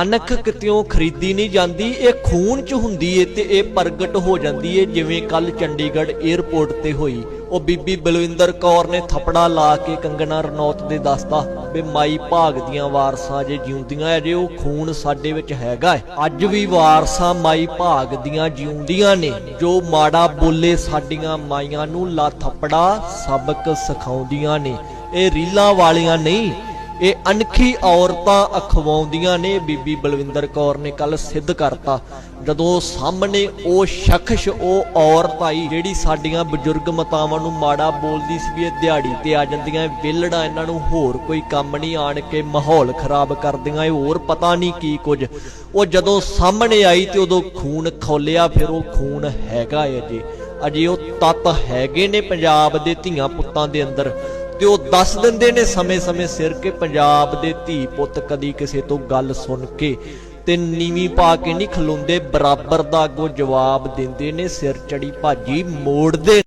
ਅਨਖ ਕਿਤਿਓਂ ਖਰੀਦੀ ਨਹੀਂ ਜਾਂਦੀ, ਇਹ ਖੂਨ ਚ ਹੁੰਦੀ ਏ ਤੇ ਇਹ ਪ੍ਰਗਟ ਹੋ ਜਾਂਦੀ ਏ, ਜਿਵੇਂ ਕੱਲ ਚੰਡੀਗੜ੍ਹ 에ਅਰਪੋਰਟ ਤੇ ਹੋਈ। ਉਹ ਬੀਬੀ ਬਲਵਿੰਦਰ ਕੌਰ ਨੇ ਥਪੜਾ ਲਾ ਕੇ ਕੰਗਣਾ ਰਣੌਤ ਦੇ ਦੱਸਤਾ ਵੀ ਮਾਈ ਭਾਗ ਦੀਆਂ ਵਾਰਸਾਂ ਜੇ ਜਿਉਂਦੀਆਂ ਅਜੇ ਉਹ ਖੂਨ ਸਾਡੇ ਵਿੱਚ ਹੈਗਾ ਅੱਜ ਵੀ ਵਾਰਸਾਂ ਮਾਈ ਭਾਗ ਦੀਆਂ ਜਿਉਂਦੀਆਂ ਨੇ, ਜੋ ਮਾੜਾ ਬੋਲੇ ਸਾਡੀਆਂ ਮਾਈਆਂ ਨੂੰ ਲਾ ਥਪੜਾ ਸਬਕ ਸਿਖਾਉਂਦੀਆਂ ਨੇ। ਇਹ ਰੀਲਾਂ ਵਾਲੀਆਂ ਨਹੀਂ ਇਹ ਅਣਖੀ ਔਰਤਾਂ ਅਖਵਾਉਂਦੀਆਂ ਨੇ, ਬੀਬੀ ਬਲਵਿੰਦਰ ਕੌਰ ਨੇ ਕੱਲ ਸਿੱਧ ਕਰਤਾ। ਜਦੋਂ ਸਾਹਮਣੇ ਉਹ ਸ਼ਖਸ, ਉਹ ਔਰਤ ਆਈ, ਜਿਹੜੀ ਸਾਡੀਆਂ ਬਜ਼ੁਰਗ ਮਾਤਾਵਾਂ ਨੂੰ ਮਾੜਾ ਬੋਲਦੀ ਸੀ ਵੀ ਇਹ ਦਿਹਾੜੀ ਤੇ ਆ ਜਾਂਦੀਆਂ ਵਿਲੜਾ ਇਹਨਾਂ ਨੂੰ ਹੋਰ ਕੋਈ ਕੰਮ ਨਹੀਂ, ਆਣ ਕੇ ਮਾਹੌਲ ਖਰਾਬ ਕਰਦੀਆਂ, ਇਹ ਹੋਰ ਪਤਾ ਨਹੀਂ ਕੀ ਕੁਝ। ਉਹ ਜਦੋਂ ਸਾਹਮਣੇ ਆਈ ਤੇ ਉਦੋਂ ਖੂਨ ਖੋਲਿਆ ਫਿਰ ਉਹ ਖੂਨ ਹੈਗਾ ਏ ਅਜੇ ਅਜੇ ਉਹ ਤੱਤ ਹੈਗੇ ਨੇ ਪੰਜਾਬ ਦੇ ਧੀਆਂ ਪੁੱਤਾਂ ਦੇ ਅੰਦਰ। ਤੇ ਉਹ ਦੱਸ ਦਿੰਦੇ ਨੇ ਸਮੇਂ-ਸਮੇਂ ਸਿਰ ਕਿ ਪੰਜਾਬ ਦੇ ਧੀ ਪੁੱਤ ਕਦੀ ਕਿਸੇ ਤੋਂ ਗੱਲ ਸੁਣ ਕੇ ਤੇ ਨੀਵੀਂ ਪਾ ਕੇ ਨਹੀਂ ਖਲੋਂਦੇ, ਬਰਾਬਰ ਦਾ ਅੱਗੋਂ ਜਵਾਬ ਦਿੰਦੇ ਨੇ, ਸਿਰ ਚੜੀ ਭਾਜੀ ਮੋੜਦੇ